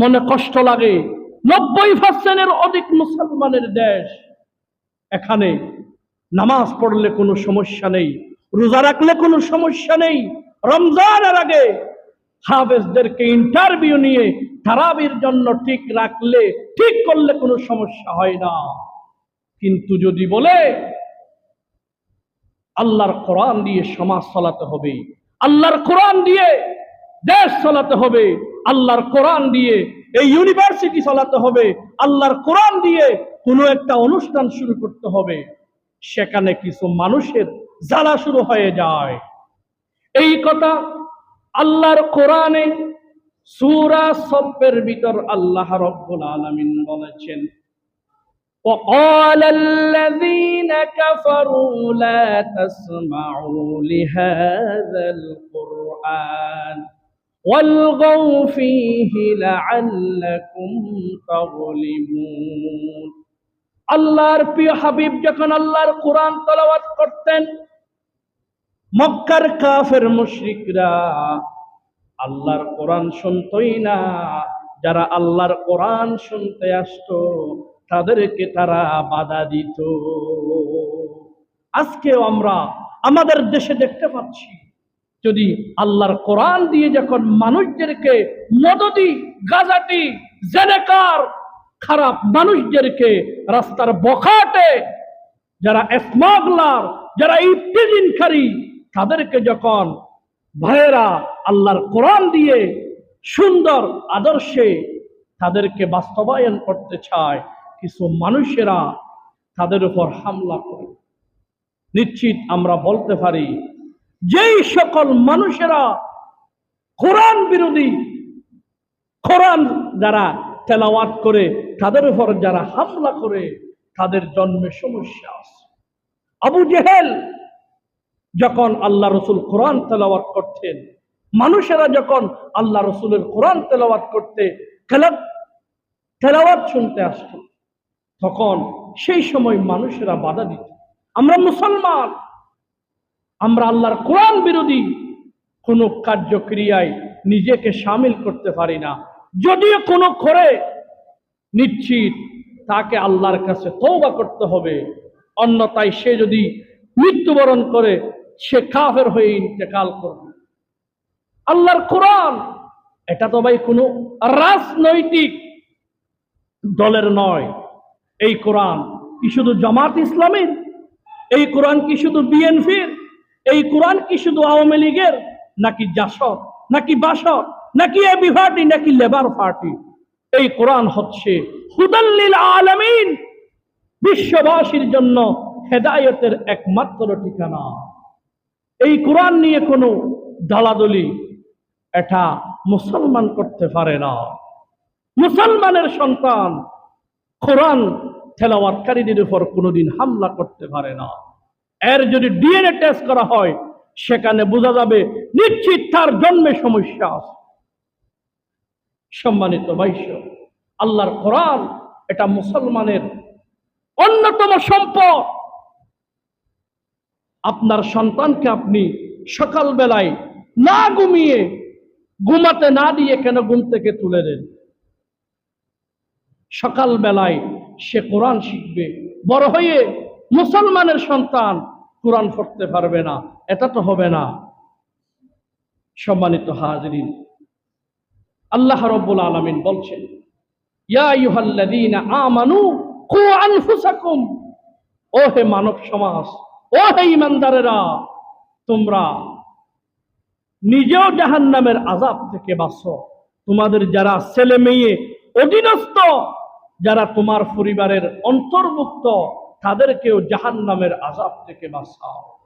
মনে কষ্ট লাগে। নব্বই পার্সেন্টের অধিক মুসলমানের দেশ এখানে নামাজ পড়লে কোনো সমস্যা নেই, রোজা রাখলে কোনো সমস্যা নেই। রমজানের আগে হাফেজদেরকে ইন্টারভিউ নিয়ে তারাবির জন্য ঠিক রাখলে, ঠিক করলে কোনো সমস্যা হয় না। কিন্তু যদি বলে, আল্লাহর কোরআন দিয়ে সমাজ চালাতে হবে, আল্লাহর কোরআন দিয়ে দেশ চালাতে হবে আল্লাহর কোরআন দিয়ে এই ইউনিভার্সিটি চালাতে হবে আল্লাহর কোরআন দিয়ে কোনো একটা অনুষ্ঠান শুরু করতে হবে সেখানে কিছু মানুষের জ্বালা শুরু হয়ে যায় এই কথা আল্লাহর কোরআনে সূরা সব্বের ভিতর আল্লাহ রব্বুল আলামিন বলেছেন وقال الذين كفروا لا تسمعوا لهذا القرآن والغوا فيه لعلكم تغلبون আল্লাহর প্রিয় হাবিব যখন আল্লাহর কোরআন তেলাওয়াত করতেন মক্কার কাফের মুশরিকরা আল্লাহর কোরআন শুনতই না যারা আল্লাহর কোরআন শুনতে আসতো তাদেরকে তারা বাধা দিত আজকেও আমরা আমাদের দেশে দেখতে পাচ্ছি যদি আল্লাহর কোরআন দিয়ে যখন মানুষদেরকে মদদি, গাজাটি, জেনেকার, খারাপ মানুষদেরকে রাস্তার বখাটে, যারা স্মাগলার, যারা ইফতিজিনকারী তাদেরকে যখন ভাইয়েরা আল্লাহর কোরআন দিয়ে সুন্দর আদর্শে তাদেরকে বাস্তবায়ন করতে চায়, কিছু মানুষেরা তাদের উপর হামলা করে। নিশ্চিত আমরা বলতে পারি যেই সকল মানুষেরা কোরআন বিরোধী, কোরআন যারা তেলাওয়াত করে, তাদের উপর যারা হামলা করে, তাদের জন্মে সমস্যা আছে। আবু জেহেল যখন আল্লাহ রসুল কোরআন তেলাওয়াত করতেন, মানুষেরা যখন আল্লাহ রসুলের কোরআন তেলাওয়াত করতে, তেলা- তেলাওয়াত শুনতে আসত, তখন সেই সময় মানুষেরা বাধা দিত। আমরা মুসলমান আমরা আল্লাহর কোরআন বিরোধী কোনো কার্যক্রিয়ায় নিজেকে সামিল করতে পারি না। যদিও কোনো করে নিশ্চিত তাকে আল্লাহর কাছে তৌবা করতে হবে। অন্যথায় সে যদি মৃত্যুবরণ করে, সে কাফের হয়ে ইন্তেকাল করবে। আল্লাহর কোরআন, এটা তো ভাই কোনো রাজনৈতিক দলের নয়। এই কোরআন কি শুধু জামাত ইসলামের? এই কোরআন কি শুধু বিএনপির? এই কোরআন কি শুধু আওয়ামী লীগের? নাকি জাসদ? নাকি বাসদ? নাকি এবি পার্টি নাকি লেবার পার্টি এই কোরআন হচ্ছে হুদাল্লিল আলামিন, বিশ্ববাসীর জন্য হেদায়তের একমাত্র ঠিকানা। এই কোরআন নিয়ে কোনো দালাদলি এটা মুসলমান করতে পারে না। মুসলমানের সন্তান কোরআন তেলাওয়াতকারীদের উপর কোনোদিন হামলা করতে পারে না। এর যদি ডিএনএ টেস্ট করা হয়, সেখানে বোঝা যাবে নিশ্চিত তার জন্মে সমস্যা আছে। সম্মানিত বৈশ্য আল্লাহর কোরআন এটা মুসলমানের অন্যতম সম্পদ। আপনার সন্তানকে আপনি সকালবেলায় না ঘুমিয়ে, ঘুমাতে না দিয়ে কেন ঘুম থেকে তুলে দেন? সকালবেলায় সে কোরআন শিখবে, বড় হয়ে মুসলমানের সন্তান কোরআন পড়তে পারবে না, এটা তো হবে না। সম্মানিত হাজরিন, আল্লাহ রব্বুল আলমিন বলছেন আমানু মানব সমাজ, ও হে ইমানদারেরা তোমরা নিজেও জাহান্নামের আজাব থেকে বাঁচো। তোমাদের যারা ছেলে মেয়ে অধীনস্থ, যারা তোমার পরিবারের অন্তর্ভুক্ত তাদেরকেও জাহান্নামের আজাব থেকে বাঁচাও।